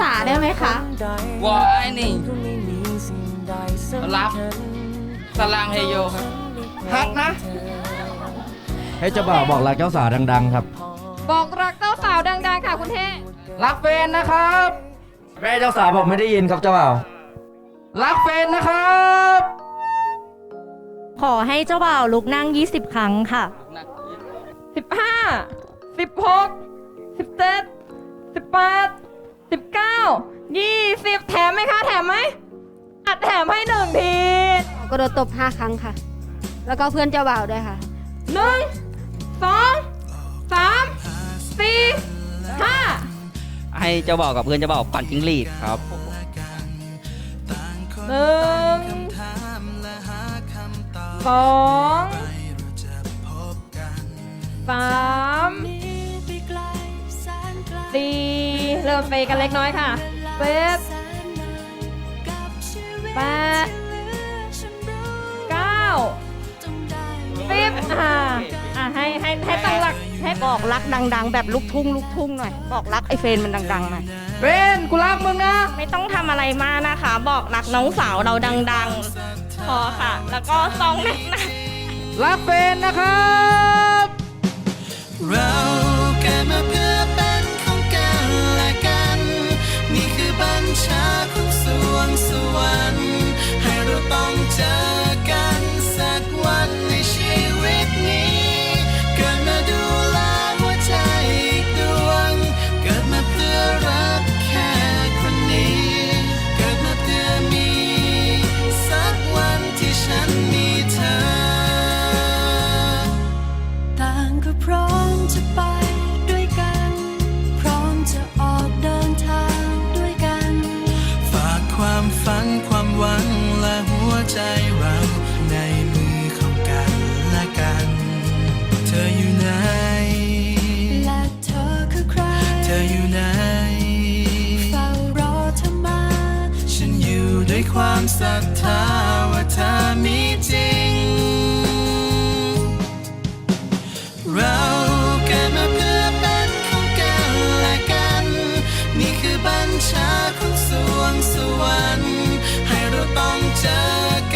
ษาได้ไหมคะว้ายนี่รักสลางเฮโยครับฮักนะ ให้เจ้าบ่าวบอกรักเจ้าสาวดัง ๆ ครับ บอกรักเจ้าสาวดัง ๆ ค่ะคุณเทรักเฟนนะครับ แม่เจ้าสาวบอกไม่ได้ยินครับเจ้าบ่าวรักเฟนนะครับ ขอให้เจ้าบ่าวลุกนั่ง 20 ครั้งค่ะสิบห้า สิบหกสิบเจ็ดสิบแปดสิบเก้ายี่สิบแถมไหมคะแถมไหมอัดแถมให้หนึ่งทีกระโดดตบ5ครั้งค่ะ แล้วก็เพื่อนเจ้าบ่าวด้วยค่ะ หนึ่งสองสามสี่ห้าให้เจ้าบ่าวกับเพื่อนเจ้าบ่าวปั่นจิ้งหรีดครับหนึ่งสองสาม เริ่มเฟกันเล็กน้อยค่ะเจ็ดแปดเก้าสิบอ่าอ่าให้ให้ให้ตั้งหลักให้บอกรักดัง ๆ แบบลูกทุ่งลูกทุ่งหน่อย บอกรักไอ้เฟรนมันดังๆหน่อยเฟนกูรักมึงนะ ไม่ต้องทำอะไรมากนะคะ บอกรักน้องสาวเราดังๆ พอค่ะ แล้วก็ซองหนักๆรักเฟนนะครับเรา ชาของสวงสวรรค์ให้เราต้อง ศรัทธาว่าเธอมีจริง เราเกิดมาเพื่อเป็นของกันและกัน นี่คือบัญชาของสวงสวรรค์ให้เราต้องเจอ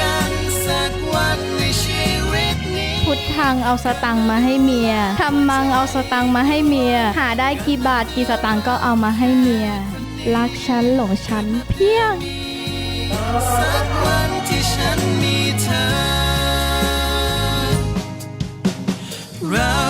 กันสักวันในชีวิตนี้ พุทธังเอาสตังค์มาให้เมียทำมังเอาสตังค์มาให้เมีย หาได้กี่บาทกี่สตังค์ก็เอามาให้เมีย รักฉันหลงฉันเพียง สักวันที่ฉันมีเธอเรา